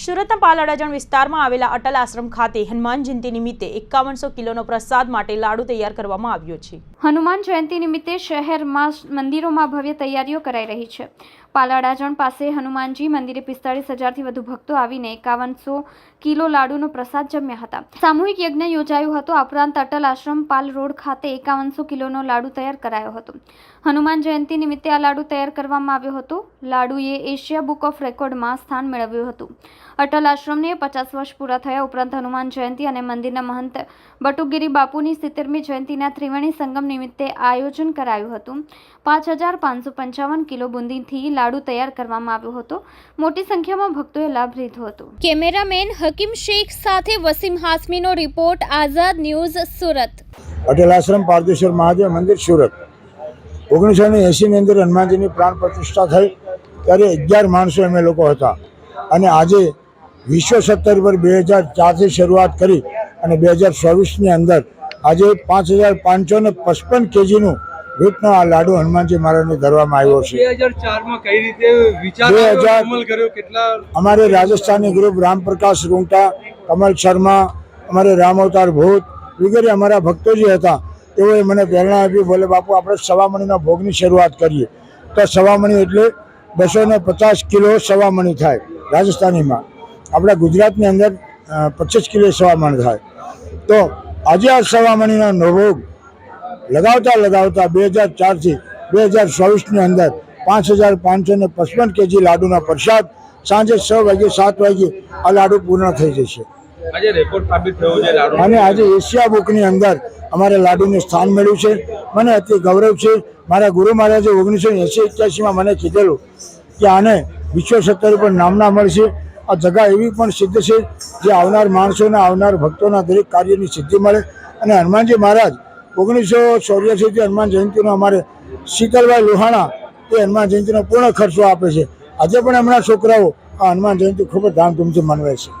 સુરતના પાલ અડાજણ વિસ્તારમાં આવેલા અટલ આશ્રમ ખાતે હનુમાન જયંતિ નિમિત્તે એકાવનસો કિલોનો પ્રસાદ માટે લાડુ તૈયાર કરવામાં આવ્યો છે. હનુમાન જયંતિ નિમિત્તે શહેરમાં મંદિરોમાં ભવ્ય તૈયારીઓ કરાઈ રહી છે. પાલાડાજણ પાસે હનુમાનજી મંદિરે પિસ્તાળીસ હજારથી વધુ ભક્તો આવીને એકાવનસો કિલો લાડુનો પ્રસાદ જમ્યા હતા. સામૂહિક યજ્ઞ યોજાયો હતો. આ ઉપરાંત અટલ આશ્રમ પાલ રોડ ખાતે એકાવનસો કિલોનો લાડુ તૈયાર કરાયો હતો. હનુમાન જયંતિ નિમિત્તે આ લાડુ તૈયાર કરવામાં આવ્યો હતો. લાડુએ એશિયા બુક ઓફ રેકોર્ડમાં સ્થાન મેળવ્યું હતું. અટલ આશ્રમને પચાસ વર્ષ પૂરા થયા ઉપરાંત હનુમાન જયંતિ અને મંદિરના મહંત બટુગીરી બાપુની સિત્તેરમી જયંતિના ત્રિવેણી સંગમ નિમિત્તે આયોજન કરાયું હતું. પાંચ હજાર પાંચસો પંચાવન કિલો બુંદીથી લાડુ તૈયાર કરવામાં આવ્યો હતો. મોટી સંખ્યામાં ભક્તોએ લાભ લીધો હતો. કેમેરામેન હકીમ શેખ સાથે વસીમ હાસમીનો રિપોર્ટ આઝાદ ન્યૂઝ સુરત. અટલ આશ્રમ પારદેશ્વર મહાદેવ મંદિર સુરત. ઓગણીસો ને એંસીની અંદર હનુમાનજીની પ્રાણ પ્રતિષ્ઠા થઈ ત્યારે અગિયાર માણસો અમે લોકો હતા. અને આજે વિશ્વ સત્તર પર બે હજાર ચારથી શરૂઆત કરી અને બે હજાર ચોવીસની અંદર આજે પાંચ હજાર પાંચસો ને પચપન કેજીનું વેટનો આ લાડુ હનુમાનજી મહારાજને ધરવામાં આવ્યો છે. બે હજાર ચારમાં કઈ રીતે વિચાર બે આવ્યો, હજાર- અમલ કર્યો કેટલા અમારે રાજસ્થાની ગ્રુપ રામપ્રકાશ રૂંટા કમલ શર્મા અમારે રામ અવતાર ભૂત વગેરે અમારા ભક્તો જે હતા. તેઓએ મને પ્રેરણા આપી બોલે બાપુ આપણે સવામણીના ભોગની શરૂઆત કરીએ. તો સવામણી એટલે બસો ને પચાસ કિલો સવામણી થાય રાજસ્થાનીમાં. આપણા ગુજરાતની અંદર પચીસ કિલો સવામણ થાય. તો આજે આ સવામણીનો ભોગ લગાવતા લગાવતા બે હજાર ચારથી બે હજાર ચોવીસની અંદર પાંચ હજાર પાંચસો ને પચપન કેજી લાડુના પ્રસાદ સાંજે છ વાગે સાત વાગે આ લાડુ પૂર્ણ થઈ જશે. અને આજે એશિયા બુકની અંદર અમારે લાડુને સ્થાન મળ્યું છે. મને અતિ ગૌરવ છે. મારા ગુરુ મહારાજે ઓગણીસો એંસી એક્યાસીમાં મને કીધેલું કે આને વિશ્વ સત્તર ઉપર નામના મળશે. આ જગા એવી પણ સિદ્ધ છે જે આવનાર માણસોને આવનાર ભક્તોના દરેક કાર્યની સિદ્ધિ મળે. અને હનુમાનજી મહારાજ ઓગણીસો ચોર્યાસીથી હનુમાન જયંતિનો અમારે શીતલભાઈ લોહાણા એ હનુમાન જયંતિનો પૂર્ણ ખર્ચો આપે છે. આજે પણ એમના છોકરાઓ આ હનુમાન જયંતિ ખૂબ જ ધામધૂમથી મનાવે છે.